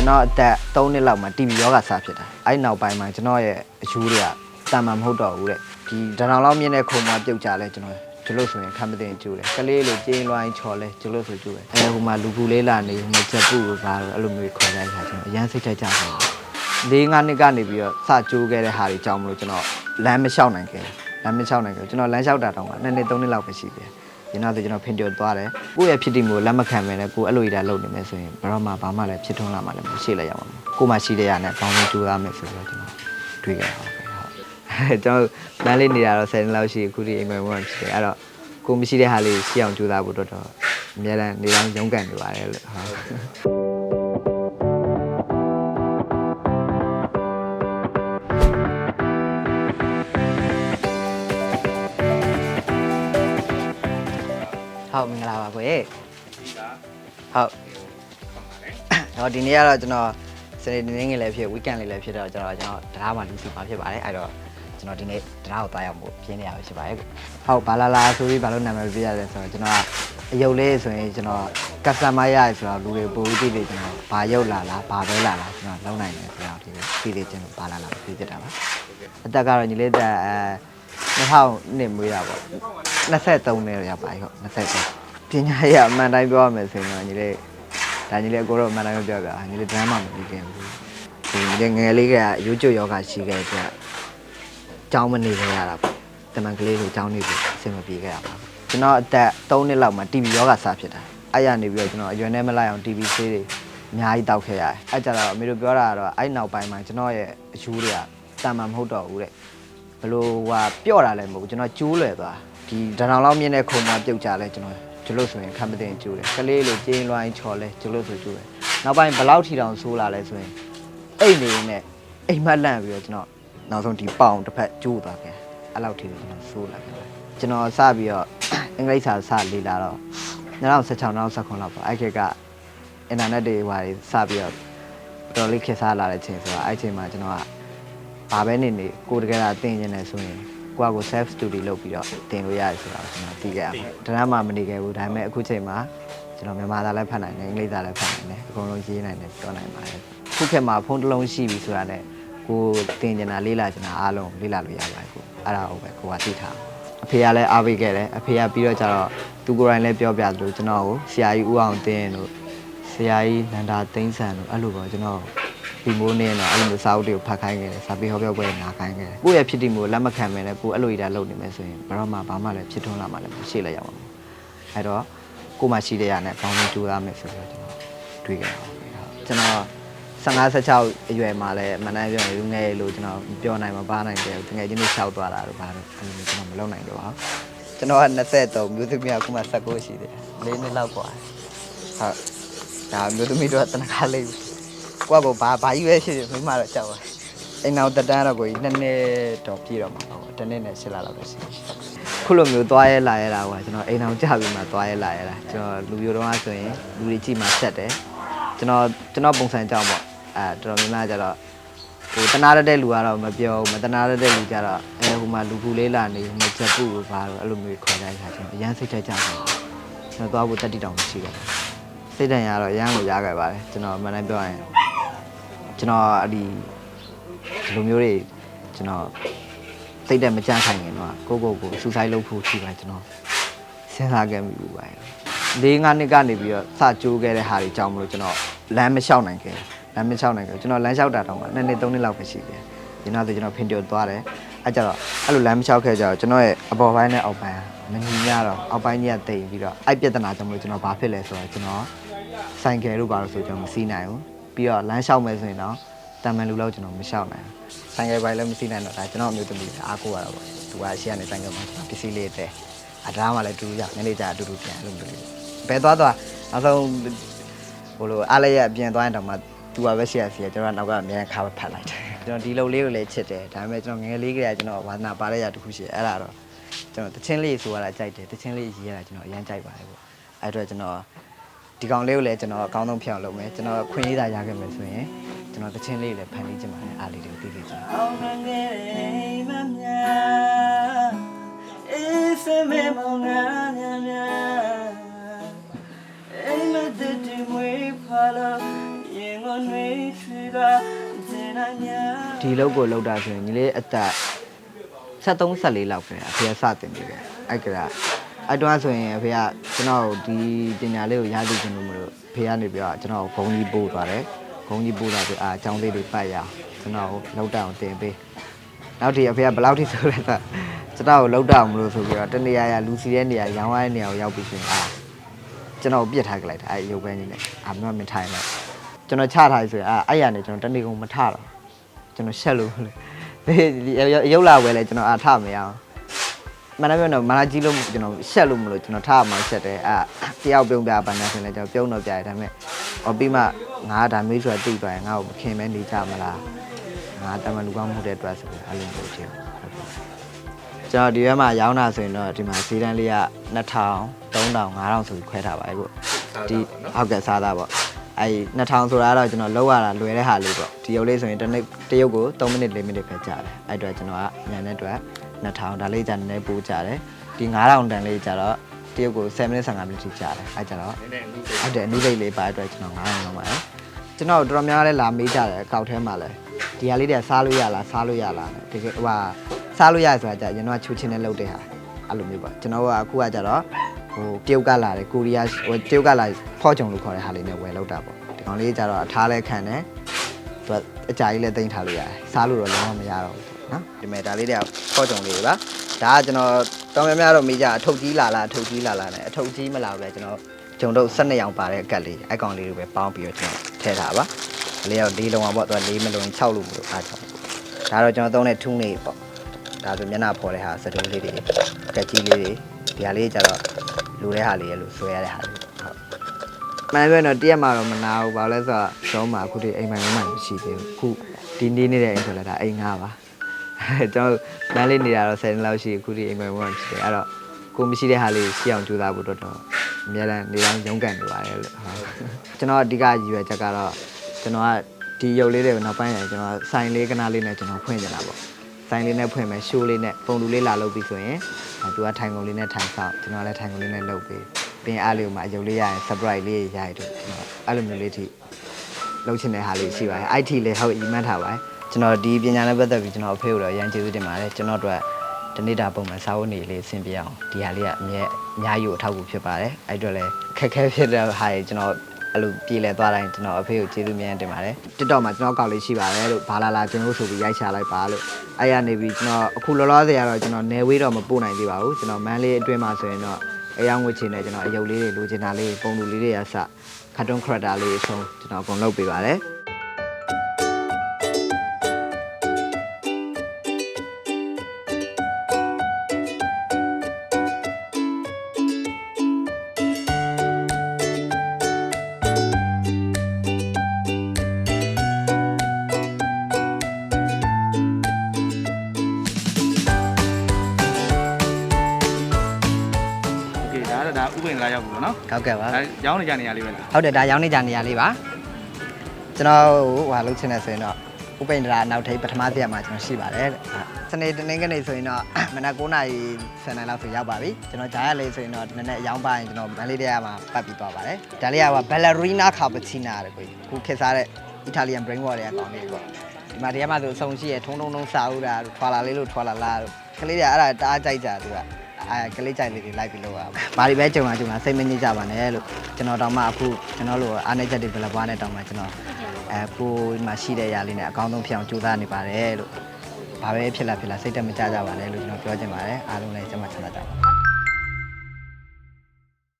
ကျွန်တော်အသက်3နှစ်လောက်မှာ TB ရောဂါစဖြစ်တာအဲ့နောက်ပိုင်းမှာကျွန်တော်ရဲ့အယူတွေကတာမန်မဟုတ်တော့ဘူးတဲ့ဒီဒဏ္ဍာလောက်မြင့်တဲ့ခုံမှာပြုတ်ကြလဲကျွန်တော်ကျလို့ဆိုရင်ခံမသိရင်ကျိုးတယ်ကလေးလိုကျင်းလွှိုင်းချော်လဲကျလို့ဆိုကျိုးတယ်အဲဟိုမှာလူကူလေးလာနေဟိုမှာချက်ပုကိုပါတော့အဲ့လိုမျိုးခေါ်လိုက်တာကျွန်တော်အရန်စိတ်ထိုက်ကြတယ်လေးငါးနှစ်ကနေပြီးတော့စကြိုးခဲ့တဲ့ဟာတွေကြောင့်မလို့ကျွန်တော်လမ်းမလျှောက်နိုင်ခဲ့လမ်းမလျှောက်နိုင်ခဲ့ကျွန်တော်လမ်းလျှောက်တာတောင်မှနှစ်နှစ်သုံးနှစ်လောက်ပဲရှိသေးတယ် ရင်းတော့ကျွန်တော်ဖင်ကျော်သွားတယ်ကိုယ့်ရဲ့ဖြစ်တည်မှုကိုလက်မခံပဲနဲ့ကိုယ်အဲ့လိုရတာလုပ်နေမယ်ဆိုရင်ဘယ်တော့မှဘာမှလည်းဖြစ်ထွန်းလာမှလည်းမရှိလိုက်ရမှာမဟုတ်ကိုယ်မှရှိတဲ့ရနဲ့ဘောင်းလေးကြိုးစားမယ်ဆိုတော့ကျွန်တော်တွေးခဲ့တာဟုတ်ကဲ့ဟုတ်ကျွန်တော်လမ်းလေးနေတာတော့10နှစ်လောက်ရှိအခုဒီအိမ်မက်ဝင်ဖြစ်တယ်အဲ့တော့ကိုမရှိတဲ့ဟာလေးရှိအောင်ကြိုးစားဖို့တော့တော့အများနဲ့နေတိုင်းရုန်းကန်နေပါတယ်လို့ဟုတ် ဟုတ်မင်္ဂလာပါကိုရေဟုတ်တော့ဒီနေ့ကတော့ကျွန်တော်စနေနေ့ငယ်လည်းဖြစ် weekend လေးလည်းဖြစ်တော့ကျွန်တော်ကျွန်တော်တရားမှလူစီမှာဖြစ်ပါတယ်အဲ့တော့ကျွန်တော်ဒီနေ့တရားကိုသွားရောက်ဖို့ပြင်းနေရပဲဖြစ်ပါတယ်ဟုတ်ဘာလာလာဆိုပြီးဘာလို့နာမည်ပြရတယ်ဆိုတော့ကျွန်တော်ကအယုတ်လေးဆိုရင်ကျွန်တော် customer ရရဆိုတော့လူတွေပို့ပြီးသိတယ်ကျွန်တော်ဘာရုပ်လာလားဘာပဲလာလားကျွန်တော်လုံးနိုင်တယ်ဆိုတော့ဒီသိတယ်ကျွန်တော်ဘာလာလာသိဖြစ်တာပါအသက်ကတော့ညီလေးသက်အဲ2000နှစ်မွေးတာပေါ့ 23နှစ်ရပါပြီဟုတ်23ပညာရအမှန်တိုင်းပြောရမယ်ဆိုရင်တော့ညီလေးဒါညီလေးအကိုတော့အမှန်တိုင်းပြောပြညီလေးဒရမ်းမှမပြီးခင်ဘူးဒီညီလေးငယ်လေးကရိုးကျွယောဂရှိခဲ့တဲ့အတွက်ကျောင်းမနေခဲ့ရတာပေါ့တမန်ကလေးကိုကျောင်းနေပြီးအဆင်မပြေခဲ့ရပါဘူးကျွန်တော်အသက်3နှစ်လောက်မှာ TB ယောဂစဖြစ်တာအဲ့ရနေပြီးတော့ကျွန်တော်အရွယ်နဲ့မလိုက်အောင် TB ဆေးတွေအများကြီးတောက်ခဲ့ရတယ်အဲ့ကြတော့အမေတို့ပြောတာကတော့အဲ့နောက်ပိုင်းမှာကျွန်တော်ရဲ့အယူတွေကတာမန်မဟုတ်တော့ဘူးတဲ့ဘလို့ဟဟာပြော့တာလည်းမဟုတ်ဘူးကျွန်တော်ကျိုးလွယ်သွား ဒီဒဏ္ဍာလောက်မြင့်တဲ့ခုံမှာပြုတ်ကြလဲကျွန်တော်ကျလို့ဆိုရင်ခံမသိရင်ကျိုးတယ်ကလေးလိုကျင်းလွှိုင်းချော်လဲကျလို့ဆိုကျိုးတယ်နောက်ပိုင်းဘလောက်ထီတောင်ဆိုးလာလဲဆိုရင်အိတ်နေနဲ့အိမ်မက်လန့်ပြီးတော့ကျွန်တော်နောက်ဆုံးဒီပေါင်တစ်ဖက်ကျိုးသွားခဲ့အဲ့လောက်ထီကျွန်တော်ဆိုးလာခဲ့ကျွန်တော်စပြီးတော့အင်္ဂလိပ်စာစလေ့လာတော့2016 2019လောက်ပါအဲ့ခေတ်ကအင်တာနက်တွေဟွာတွေစပြီးတော့တော်တော်လေးခေတ်စားလာတဲ့ချိန်ဆိုတော့အဲ့ချိန်မှာကျွန်တော်ကဘာပဲနေနေကိုယ်တကယ်တာတင်နေတယ်ဆိုရင် ကိုယ့်အကို self study လုပ်ပြီးတော့တင်လို့ရတယ်ဆိုတာကိုကျွန်တော်သိခဲ့ရပါတယ်။ဒါမှမနေခဲ့ဘူးဒါပေမဲ့အခုချိန်မှာကျွန်တော်မြန်မာသားလည်းဖတ်နိုင်တယ်အင်္ဂလိပ်သားလည်းဖတ်နိုင်တယ်အကုန်လုံးရေးနိုင်တယ်ပြောနိုင်ပါတယ်။ခုခေတ်မှာဖုန်းတစ်လုံးရှိပြီဆိုတာနဲ့ကိုယ်တင်နေတာလေးလာနေတာအားလုံးလေးလာလို့ရပါတယ်ကိုအဲ့ဒါဟုတ်ပဲကိုကသိထားအဖေကလည်းအားပေးခဲ့တယ်အဖေကပြီးတော့ကျတော့သူကိုယ်တိုင်လည်းပြောပြသလိုကျွန်တော်ကိုဆရာကြီးဦးအောင်တင်းတို့ဆရာကြီးနန္ဒာသိန်းဆန်တို့အဲ့လိုပေါ့ကျွန်တော် ဒီမိုးနေတော့အဲ့လိုမျိုးစာအုပ်တွေကိုဖတ်ခိုင်းခဲ့တယ်စာပေဟောပြောပွဲနာခိုင်းခဲ့တယ်ကိုယ့်ရဲ့ဖြစ်တည်မှုကိုလက်မခံပဲနဲ့ကိုယ်အဲ့လိုရတာလုပ်နေမယ်ဆိုရင်ဘယ်တော့မှဘာမှလည်းဖြစ်ထွန်းလာမှလည်းမရှိလိုက်ရအောင်အဲ့တော့ကိုယ်မှရှိတဲ့ရနဲ့ဘောင်းလေးကြိုးစားမယ်ဆိုတော့ကျွန်တော်တွေးခဲ့တာပါကျွန်တော်15 16အရွယ်မှာလည်းမနိုင်ပြောရင်လူငယ်လို့ကျွန်တော်ပြောနိုင်မှာပါနိုင်တယ်တကယ်ချင်းလေးရှောက်သွားတာတော့ဘာလို့အဲ့လိုမျိုးကျွန်တော်မလုပ်နိုင်တော့ပါဘူးကျွန်တော်က23မျိုးသမီးကခုမှ19ရှိတယ်၄နှစ်လောက်กว่าဟုတ်ဒါမျိုးသမီးတော့တနခါလေး ကိုကကိုဘာဘာကြီးပဲဖြစ်ဖြစ်မိမတော့ကြောက်ပါအိမ်နောက်တက်တန်းတော့ကိုကြီးနှစ်နှစ်တော့ပြည့်တော့မှာပေါ့တစ်နှစ်နဲ့ရှစ်လလောက်ပဲရှိတယ်ခုလိုမျိုးသွားရဲလာရဲတာကွာကျွန်တော်အိမ်အောင်ကြပြီးမှသွားရဲလာရဲတာကျွန်တော်လူမျိုးတော့ဆိုရင်လူတွေကြည့်မှဆက်တယ်ကျွန်တော်ကျွန်တော်ပုံစံကြောင့်ပေါ့အဲတော်တော်များများကျတော့ဟိုတနာရတဲ့လူကတော့မပြောဘူးမတနာရတဲ့လူကျတော့အဲဟိုမှာလူကူလေးလာနေဟိုမှာချက်ပုကိုဘာလို့အဲ့လိုမျိုးခေါ်လိုက်တာကျွန်တော်အရန်စိတ်ထိုက်ကြတယ်ကျွန်တော်သွားဖို့တက်တိတောင်မရှိတော့ဘူးစိတ်တန်ရတော့အရန်ကိုရခဲ့ပါတယ်ကျွန်တော်အမှန်တမ်းပြောရရင် ကျွန်တော်အဲ့ဒီဒီလိုမျိုးတွေကျွန်တော်စိတ်တက်မကြခိုင်ခင်တော့ကိုကိုကိုစူဆိုင်လုပ်ဖို့ရှိပါကျွန်တော်စဉ်းစားခဲ့မိဘူးပါလေးငါးနှစ်ကနေပြီးတော့စကြိုးခဲ့တဲ့ဟာတွေကြောင့်မလို့ကျွန်တော်လမ်းမလျှောက်နိုင်ခဲ့လမ်းမလျှောက်နိုင်ခဲ့ကျွန်တော်လမ်းလျှောက်တာတော့မှနှစ်နှစ်သုံးနှစ်လောက်ပဲရှိတယ်ဒီနောက်ဆိုကျွန်တော်ဖင်ကျော်သွားတယ်အဲ့ကြတော့အဲ့လိုလမ်းမလျှောက်ခဲ့ကြတော့ကျွန်တော်ရဲ့အပေါ်ပိုင်းနဲ့အောက်ပိုင်းမညီညတော့အောက်ပိုင်းကြီးကတိမ်ပြီးတော့အဲ့ပြဿနာကြောင့်မလို့ကျွန်တော်ဘာဖြစ်လဲဆိုတော့ကျွန်တော်ဆိုင်ကယ်တို့ဘာလို့ဆိုကျွန်တော်မစီးနိုင်ဘူး ပြီးတော့လမ်းလျှောက်မယ်ဆိုရင်တော့တံမန်လူလောက်ကျွန်တော်မလျှောက်နိုင်ဘူးဆိုင်ကယ်ပိုင်းလည်းမစီးနိုင်တော့ဒါကျွန်တော်အမျိုးသမီးအားကိုးရတော့ပေါ့သူကရှေ့ကနေဆိုင်ကယ်မှာပစ္စည်းလေးတဲ့အဒါမှလည်းတူတူရနည်းနည်းကြာအတူတူပြန်လို့မျိုးလေးဘယ်သွားသွားနောက်ဆုံးဟိုလိုအားလည်းရအပြင်သွားရင်တော့မှသူကပဲရှေ့ရစီကျွန်တော်ကနောက်ကအများခါပဲဖတ်လိုက်တယ်ကျွန်တော်ဒီလုံလေးကိုလည်းချစ်တယ်ဒါပေမဲ့ကျွန်တော်ငယ်လေးကလေးကကျွန်တော်ဝါသနာပါတဲ့ရတစ်ခုရှိတယ်အဲ့ဒါတော့ကျွန်တော်တချင်းလေးဆိုရတာကြိုက်တယ်တချင်းလေးရေးရတာကျွန်တော်အရင်ကြိုက်ပါတယ်ပေါ့အဲ့တော့ကျွန်တော် ဒီကောင်လေးကိုလည်းကျွန်တော်အကောင်းဆုံးဖြစ်အောင်လုပ်မယ်ကျွန်တော်ခွင့်ရေးတာရခဲ့မယ်ဆိုရင်ကျွန်တော်တချင်းလေးကိုလည်းဖန်တီးချင်ပါတယ်အားလေးတွေကိုသိသိချင်တယ်အောင်ငငယ်လေးမမြတ်အေးစမဲမောင်ငါမြတ်မြတ်အိမ်မတတူမွေးဖာလို့ရင်ငပေါ်နှွေးထွေကစင်နာညာဒီလောက်ကိုလောက်တာဆိုရင်ညီလေးအသက်73 74လောက်ပဲအဖေကစတင်ပြီပဲအဲ့ကရာ အဲ့တော့ဆိုရင်အဖေကကျွန်တော်ဒီပညာလေးကိုရသိချင်လို့မလို့ဖေကနေပြီးတော့ကျွန်တော်ဂုံကြီးပို့သွားတယ်ဂုံကြီးပို့လာပြီးအာအကြောင်းလေးတွေပတ်ရအောင်ကျွန်တော်လောက်တောင်တင်ပေးနောက်ဒီအဖေကဘယ်လောက်ထိဆိုလဲဆိုကျွန်တော်လောက်တောင်မလို့ဆိုပြီးတော့တနေရာရလူစီတဲ့နေရာရောင်းရတဲ့နေရာကိုရောက်ပြီးဆိုရင်အာကျွန်တော်ပြစ်ထားကြလိုက်တာအဲ့ရုပ်ပဲနေနဲ့အာမမထိုင်လိုက်ကျွန်တော်ချထားဆိုရင်အာအဲ့ရနေကျွန်တော်တနေကုန်မထတော့ကျွန်တော်ရှက်လို့လေဒီရုပ်လာဝဲလဲကျွန်တော်အားထမရအောင် မနက်ပြောတော့မလာကြီးလို့ကျွန်တော်ရှက်လို့မလို့ကျွန်တော်ထမှရှက်တယ်အာတယောက်ပြုံးပြပါနေဆိုရင်လည်းကျွန်တော်ပြုံးတော့ပြရတယ်ဒါပေမဲ့ဟောပြီးမှငါဒါမျိုးဆိုတာတိသွားရင်ငါ့ကိုမခင်မဲနေကြမလားငါတမန်လူကောင်းမှုတဲ့အတွက်ဆိုပြီးအဲ့လိုမျိုးချင်ကျွန်တော်ဒီဘက်မှာရောင်းတာဆိုရင်တော့ဒီမှာဈေးတန်းလေးက2000 3000 5000ဆိုပြီးခွဲထားပါတယ်ကိုဒီဟုတ်ကဲ့စားသားပေါ့အဲ့2000ဆိုတာကတော့ကျွန်တော်လောက်ရတာလွယ်တဲ့ဟာလေးပေါ့ဒီရုပ်လေးဆိုရင်တစ်နေ့တစ်ရုပ်ကို3မိနစ်4မိနစ်ပဲကြာတယ်အဲ့အတွက်ကျွန်တော်ကညနေအတွက် 2000ဒါလေးကြာနည်းနည်းပိုကြာတယ်ဒီ9000တန်လေးကြာတော့တစ်ရုပ်ကို7မိနစ်15မိနစ်ထိကြာတယ်အဲ့ကြတော့နည်းနည်းလူဟုတ်တယ်အနည်းစိတ်လေးပါတဲ့အတွက်ကျွန်တော်9000လောက်ပါတယ်ကျွန်တော်တော်တော်များများလဲလာမေးကြတယ်အကောက်ထဲမှာလဲဒီဟာလေးတွေကစားလို့ရလားစားလို့ရလားတဲ့တကယ်ဟိုဟာစားလို့ရဆိုတာကြာကျွန်တော်ကချိုးချင်းနဲ့လုပ်တဲ့ဟာအဲ့လိုမျိုးပေါ့ကျွန်တော်ကအခုကကြတော့ဟိုတရုတ်ကလာတယ်ကိုရီးယားဟိုတရုတ်ကလာဖော့ဂျုံလို့ခေါ်တဲ့ဟာလေးနဲ့ဝယ်လုပ်တာပေါ့ဒီကောင်လေးကြတော့အထားလဲခံတယ်သူကအကြာကြီးလဲတင်ထားလို့ရတယ်စားလို့တော့လုံးဝမရတော့ဘူး နော်ဒီမဲ့ဒါလေးတွေကဖော့ဂျုံလေးတွေပါဒါကကျွန်တော်တောင်းများများတော့မေးကြအထုပ်ကြီးလာလားအထုပ်ကြီးလာလားနဲ့အထုပ်ကြီးမလာဘူးလေကျွန်တော်ဂျုံတို့12ရောင်ပါတဲ့အကတ်လေးအကောင်လေးတွေပဲပေါင်းပြီးတော့ကျွန်တော်ထည့်ထားပါအလေးတော့၄လုံးအောင်ပေါ့သူက၄မလုံး6လို့မလို့အားကြောင့်ဒါတော့ကျွန်တော်သုံးတဲ့ထူးနေပေါ့ဒါဆိုမျက်နှာဖော်တဲ့ဟာစတိုးလေးတွေအကက်ကြီးလေးတွေဒီဟာလေးကျတော့လူတဲ့ဟာလေးရဲ့လို့ဆွဲရတဲ့ဟာလေးဟုတ်မန်ပဲတော့တရက်မှတော့မနာဘူးဘာလို့လဲဆိုတော့ကျောင်းမှာအခုဒီအိမ်မိုင်မိုင်မရှိသေးဘူးခုဒီနေ့နေတဲ့အိမ်ဆိုလည်းဒါအိမ်ငါပါ ကျွန်တော်မန်းလေးနေတာတော့10နှစ်လောက်ရှိအခုဒီအိမ်မိုင်မိုင်မရှိသေးအဲ့တော့ကိုမရှိတဲ့ဟာလေးရှိအောင်ကြိုးစားဖို့တော့တော့အများနဲ့နေတိုင်းရုန်းကန်နေပါတယ်လို့ဟုတ်ကျွန်တော်အဓိကရည်ရွယ်ချက်ကတော့ကျွန်တော်ကဒီရုပ်လေးတွေကိုနောက်ပိုင်းကျရင်ကျွန်တော်ဆိုင်လေးကနားလေးနဲ့ကျွန်တော်ဖွင့်ကြတာပေါ့ဆိုင်လေးနဲ့ဖွင့်မယ်ရှိုးလေးနဲ့ပုံလူလေးလာလုပ်ပြီးဆိုရင်သူကထိုင်ကုန်လေးနဲ့ထိုင်ဆောက်ကျွန်တော်လည်းထိုင်ကုန်လေးနဲ့လုပ်ပြီးပြီးရင်အားလေးကိုမှအယုတ်လေးရရင် surprise လေးရရတော့ကျွန်တော်အဲ့လိုမျိုးလေးထိလုပ်ချင်တဲ့ဟာလေးရှိပါတယ် IT လည်းဟုတ်အီမတ်ထားပါတယ် ကျွန်တော်ဒီပညာနဲ့ပတ်သက်ပြီးကျွန်တော်အဖေကိုတော့အရန်ကျေးဇူးတင်ပါတယ်ကျွန်တော်တို့ကတနေ့တာပုံမှန်စာဝတ်နေလေးအဆင်ပြေအောင်ဒီဟာလေးကအမြဲအများကြီးကိုအထောက်အကူဖြစ်ပါတယ်အဲ့အတွက်လည်းခက်ခဲဖြစ်တဲ့ဟာတွေကျွန်တော်အဲ့လိုပြည်လဲသွားတိုင်းကျွန်တော်အဖေကိုကျေးဇူးများတင်ပါတယ် TikTok မှာကျွန်တော်အကောင့်လေးရှိပါတယ်လို့ဘာလာလာကျွန်တော်ဆိုပြီးရိုက်ချလိုက်ပါလို့အဲ့ရနေပြီးကျွန်တော်အခုလောလောဆယ်ကတော့ကျွန်တော်နယ်ဝေးတော့မပို့နိုင်သေးပါဘူးကျွန်တော်မန်းလေးအတွင်းမှာဆိုရင်တော့အယောင်ငွေချင်နေကျွန်တော်အယုတ်လေးတွေလိုချင်တာလေးပုံလူလေးတွေအစခတ်တွန်းခရက်တာလေးအဆုံးကျွန်တော်အကုန်လုပ်ပေးပါတယ် ရောက်ပြီပေါ့နော်ဟုတ်ကဲ့ပါဒါရောင်းနေကြနေရလေးပဲလားဟုတ်တယ်ဒါရောင်းနေကြနေရလေးပါကျွန်တော်ဟိုဟာလုပ်ချင်တယ်ဆိုရင်တော့ဥပိန္ဒရာနောက်ထိပ်ပထမဆက်ရမှာကျွန်တော်ရှိပါတယ်တဲ့စနေတနင်္ဂနွေဆိုရင်တော့မနက်9:00နာရီ10နာရီလောက်ဆိုရောက်ပါပြီကျွန်တော်ဂျာရလေးဆိုရင်တော့နည်းနည်းအယောင်းပါရင်ကျွန်တော်မန်လေးတဲမှာပတ်ပြီးသွားပါတယ်ဒါလေးကဘယ်လာရီနာကာပချီနာတဲ့ကိုခုခေတ်စားတဲ့အီတာလီယန်ဘရိန်းဝေါ်တွေအကောင်လေးပေါ့ဒီမှာတရားမှဆိုအဆုံရှိရထုံထုံထုံစာဦးတာထွာလာလေးလို့ထွာလာလာကလေးတွေအဲ့ဒါတအားကြိုက်ကြသူက အဲကလေးကြိုက်လေးတွေလိုက်ပြီးလောက်ရပါဘာတွေပဲကြုံလာကြုံလာစိတ်မငြိကြပါနဲ့လို့ကျွန်တော်တောင်မှအခုကျွန်တော်လိုအားနေချက်တွေဘယ်လိုပွားနဲ့တောင်မှကျွန်တော်အဲကိုမှရှိတဲ့ຢာလေးနဲ့အကောင်းဆုံးဖြစ်အောင်ကြိုးစားနေပါတယ်လို့ဘာပဲဖြစ်လာဖြစ်လာစိတ်တက်မကြကြပါနဲ့လို့ကျွန်တော်ပြောချင်ပါတယ်အားလုံးလည်း